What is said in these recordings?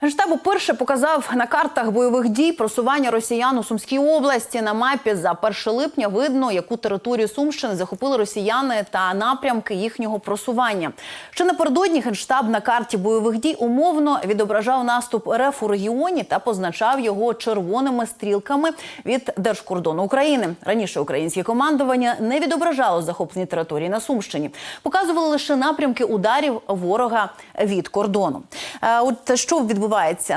Генштаб уперше показав на картах бойових дій просування росіян у Сумській області. На мапі за 1 липня видно, яку територію Сумщини захопили росіяни та напрямки їхнього просування. Ще напередодні генштаб на карті бойових дій умовно відображав наступ РФ у регіоні та позначав його червоними стрілками від держкордону України. Раніше українське командування не відображало захоплені території на Сумщині, показували лише напрямки ударів ворога від кордону. Е, От що відбувається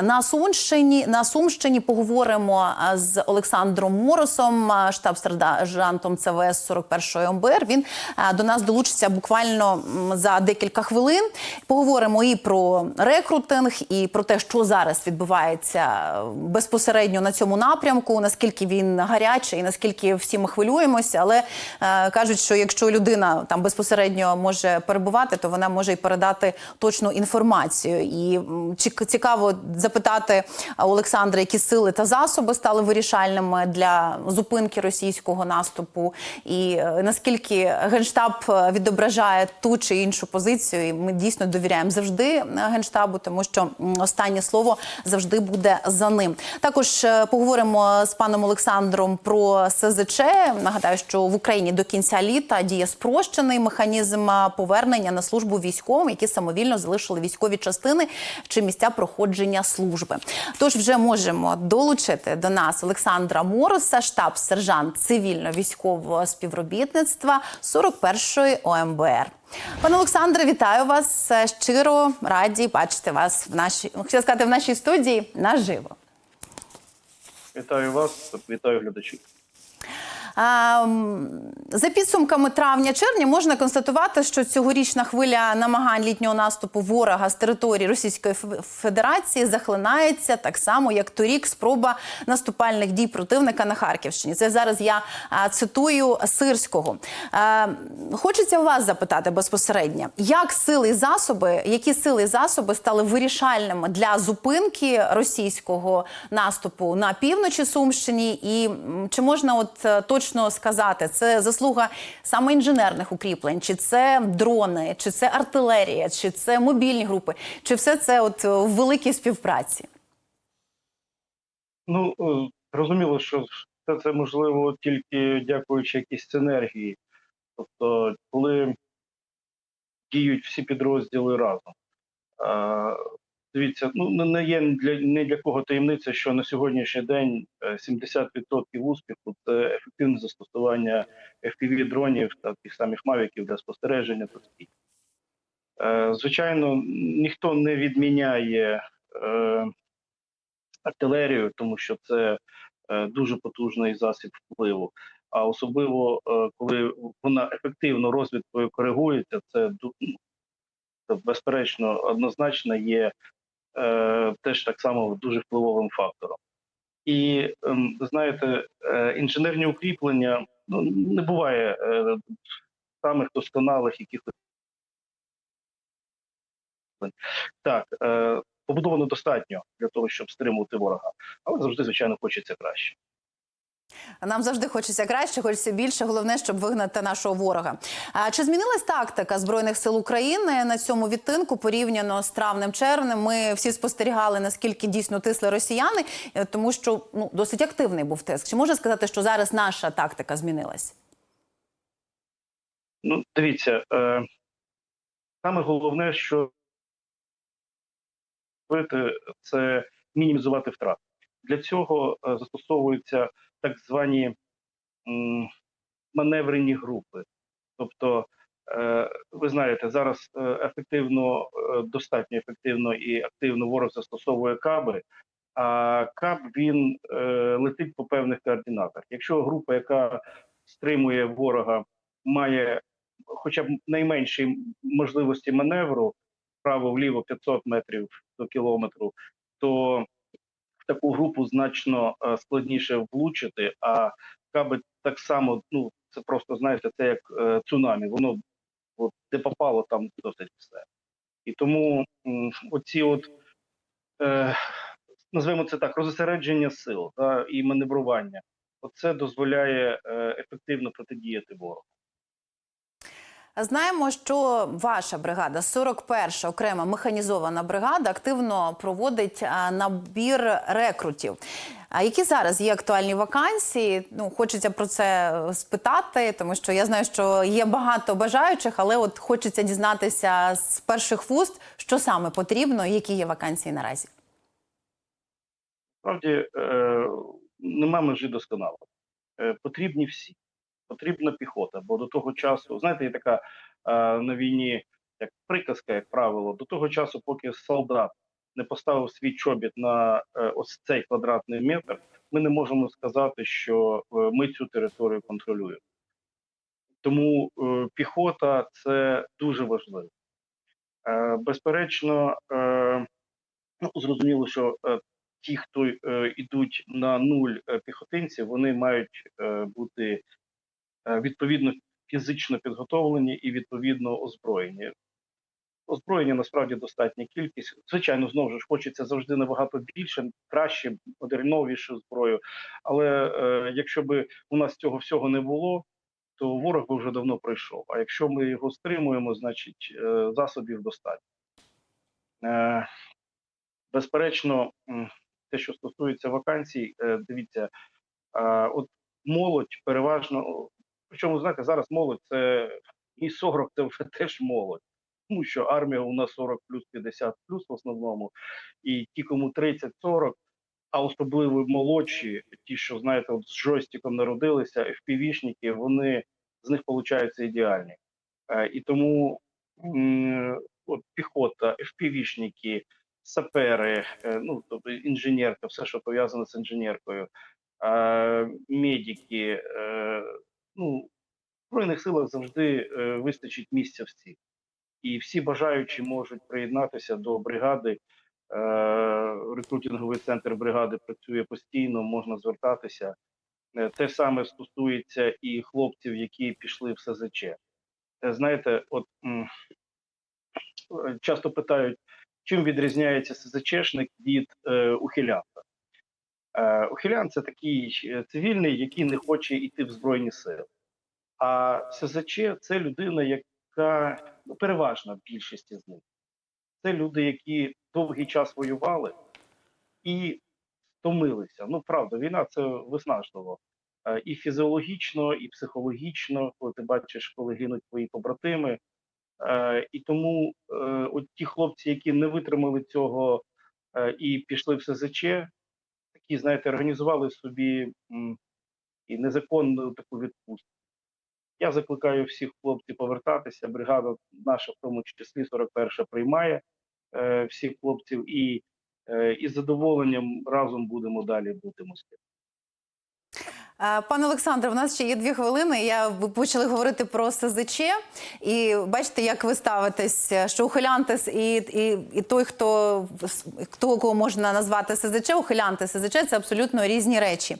на Сумщині? На Сумщині поговоримо з Олександром Моросом, е, штаб-сержантом ЦВС 41-ї МБР. Він до нас долучиться буквально за декілька хвилин. Поговоримо і про рекрутинг, і про те, що зараз відбувається безпосередньо на цьому напрямку, наскільки він гарячий, і наскільки всі ми хвилюємося. Але кажуть, що якщо людина там безпосередньо може перебувати, то вона може й передати точну інформацію. І м, цік- цікаво запитати Олександра, які сили та засоби стали вирішальними для зупинки російського наступу, і е, наскільки генштаб е, відображає ту чи іншу позицію. І ми дійсно довіряємо завжди е, генштабу, тому що останнє слово завжди буде за ним. Також поговоримо з паном Олександром про СЗЧ. Нагадаю, що в Україні до кінця літа діє спрощений механізм повернення на службу військовим, які самовільно залишили військові частини чи місця проходження служби. Тож вже можемо долучити до нас Олександра Мороса, штаб-сержант цивільно-військового співробітництва 41-ї ОМБР. Пане Олександре, вітаю вас. Е, Щиро раді бачити вас в нашій ну, хотіла сказати в нашій студії наживо. Вітаю вас, вітаю глядачів. За підсумками травня-червня можна констатувати, що цьогорічна хвиля намагань літнього наступу ворога з території Російської Федерації захлинається так само, як торік спроба наступальних дій противника на Харківщині. Це зараз я цитую Сирського. Хочеться вас запитати безпосередньо, як сили і засоби, які сили і засоби стали вирішальними для зупинки російського наступу на півночі Сумщині, і чи можна от е, точно сказати, це заслуга саме інженерних укріплень, чи це дрони, чи це артилерія, чи це мобільні групи, чи все це от в великій співпраці? Ну е, зрозуміло, що все це можливо тільки дякуючи якійсь синергії. Тобто, коли діють всі підрозділи разом. Е, Дивіться, ну не- є для не для кого таємниця, що на сьогоднішній день е, 70% успіху це ефективне застосування fpv дронів та тих самих мавіків для спостереження та. Е, Звичайно, ніхто не відміняє е, артилерію, тому що це е, дуже потужний засіб впливу. А особливо е, коли вона ефективно розвідкою коригується, це ну, безперечно однозначно є е, теж так само дуже впливовим фактором. І ем, знаєте, е, інженерні укріплення ну, не буває е, самих досконалих якихось. Так, е, побудовано достатньо для того, щоб стримувати ворога, але завжди, звичайно, хочеться краще. Нам завжди хочеться краще, хочеться більше. Головне, щоб вигнати нашого ворога. А чи змінилась тактика збройних сил України на цьому відтинку порівняно з травнем червнем? Ми всі спостерігали, наскільки дійсно тисли росіяни, е, тому що ну досить активний був тиск. Чи можна сказати, що зараз наша тактика змінилась? Ну, дивіться, е, саме головне, що це мінімізувати втрати. Для цього е, застосовуються так звані маневрені групи. Тобто, е, ви знаєте, зараз е, ефективно, е, достатньо ефективно і активно ворог застосовує каби, а каб він летить по певних координатах. Якщо група, яка стримує ворога, має хоча б найменші можливості маневру, вправо-вліво 500 метрів до кілометру, то таку групу значно е, складніше влучити. А каби так само, ну це просто знаєте, це як е, цунамі. Воно от, де попало, там досить все. І тому оці от. Е, Назвемо це так, розосередження сил та, і маневрування. Оце дозволяє е, ефективно протидіяти ворогу. Знаємо, що ваша бригада, 41-ша окрема механізована бригада, активно проводить набір рекрутів. А які зараз є актуальні вакансії? Ну, хочеться про це спитати, тому що я знаю, що є багато бажаючих, але от хочеться дізнатися з перших вуст, що саме потрібно, які є вакансії наразі. Справді е, нема межі досконало. Е, потрібні всі. Потрібна піхота, бо до того часу, знаєте, є така е, на війні як приказка, як правило, до того часу, поки солдат не поставив свій чобіт на е, ось цей квадратний метр, ми не можемо сказати, що е, ми цю територію контролюємо. Тому піхота це дуже важливо. Безперечно, ну, зрозуміло, що ті, хто йдуть на нуль піхотинців, вони мають бути відповідно фізично підготовлені і відповідно озброєні. Озброєння насправді достатня кількість. Звичайно, знову ж хочеться завжди набагато більше, краще, модерновішу зброю. Але е, якщо б у нас цього всього не було, то ворог би вже давно пройшов. А якщо ми його стримуємо, значить е, засобів достатньо. Е, безперечно, те, що стосується вакансій, е, дивіться, е, от молодь переважно, причому знаєте, зараз молодь це і 40 це вже теж молодь, тому що армія у нас 40 плюс 50 плюс в основному, і ті, кому 30-40, а особливо молодші, ті, що знаєте, от з джойстиком народилися, FPV-шники, вони з них получаються ідеальні. Е, і тому от піхота, FPV-шники, сапери, е, ну тобто інженерка, все, що пов'язане з інженеркою, е, медики. Ну, в Збройних силах завжди е, вистачить місця всіх. І всі бажаючі можуть приєднатися до бригади. Е, рекрутинговий центр бригади працює постійно, можна звертатися. Е, Те саме стосується і хлопців, які пішли в СЗЧ. Е, Знаєте, от м, е, часто питають, чим відрізняється СЗЧшник від е, ухилянта. Е, ухилян це такий е, цивільний, який не хоче йти в Збройні сили. А СЗЧ це людина, яка ну, переважна більшість з них. Це люди, які довгий час воювали і втомилися. Ну, правда, війна це виснажливо. Е, І фізіологічно, і психологічно, коли ти бачиш, коли гинуть твої побратими. Е, І тому е, от ті хлопці, які не витримали цього е, і пішли в СЗЧ, такі, знаєте, організували собі і незаконну таку відпустку. Я закликаю всіх хлопців повертатися. Бригада наша, в тому числі 41-ша, приймає е, всіх хлопців і, е, із задоволенням разом будемо далі бути москві. Е, Пане Олександре, у нас ще є дві хвилини. Я ви почали говорити про СЗЧ, і бачите, як ви ставитесь, що ухилянтис і, і, і той, хто хто кого можна назвати СЗЧ, ухилянти СЗЧ це абсолютно різні речі.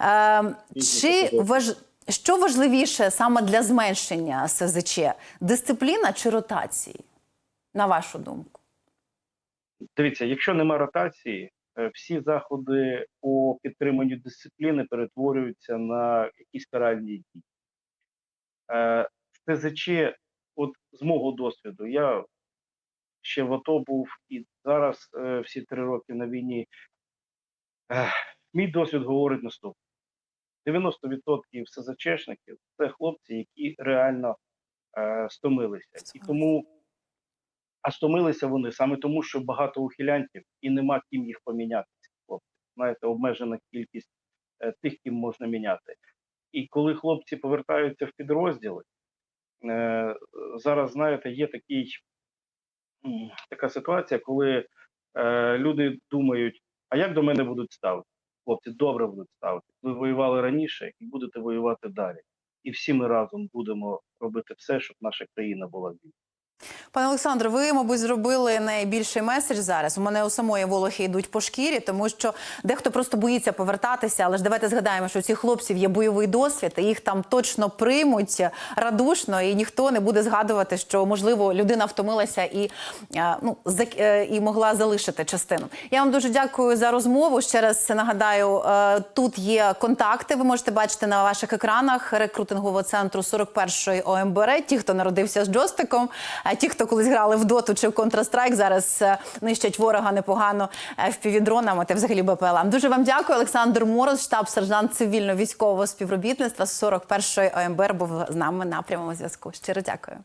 Е, чи важ... Що важливіше саме для зменшення СЗЧ? Дисципліна чи ротації? На вашу думку? Дивіться, якщо нема ротації, е, всі заходи по підтриманню дисципліни перетворюються на якісь каральні дії. Е, СЗЧ, от з мого досвіду, я ще в АТО був і зараз е, всі три роки на війні. Е, мій досвід говорить наступне: 90% СЗЧшників це хлопці, які реально е, стомилися. І тому а стомилися вони саме тому, що багато ухилянтів і нема ким їх поміняти. Цих хлопців. Знаєте, обмежена кількість е, тих, ким можна міняти. І коли хлопці повертаються в підрозділи, е, зараз знаєте, є такий, така ситуація, коли е, люди думають, а як до мене будуть ставити? Хлопці добре будуть ставити. Ви воювали раніше і будете воювати далі. І всі ми разом будемо робити все, щоб наша країна була вільна. Пане Олександре, ви, мабуть, зробили найбільший меседж зараз. У мене у самої волохи йдуть по шкірі, тому що дехто просто боїться повертатися. Але ж давайте згадаємо, що у цих хлопців є бойовий досвід, і їх там точно приймуть радушно, і ніхто не буде згадувати, що можливо людина втомилася і е, ну е, і могла залишити частину. Я вам дуже дякую за розмову. Ще раз нагадаю, е, тут є контакти. Ви можете бачити на ваших екранах рекрутингового центру 41-ї ОМБР. Ті, хто народився з джойстиком, а ті, хто колись грали в доту чи в Counter-Strike, зараз е, нищать ворога непогано е, впівдронами та взагалі БПЛА. Дуже вам дякую, Олександр Мороз, штаб-сержант цивільно-військового співробітництва з 41-ї ОМБР був з нами на прямому зв'язку. Щиро дякую.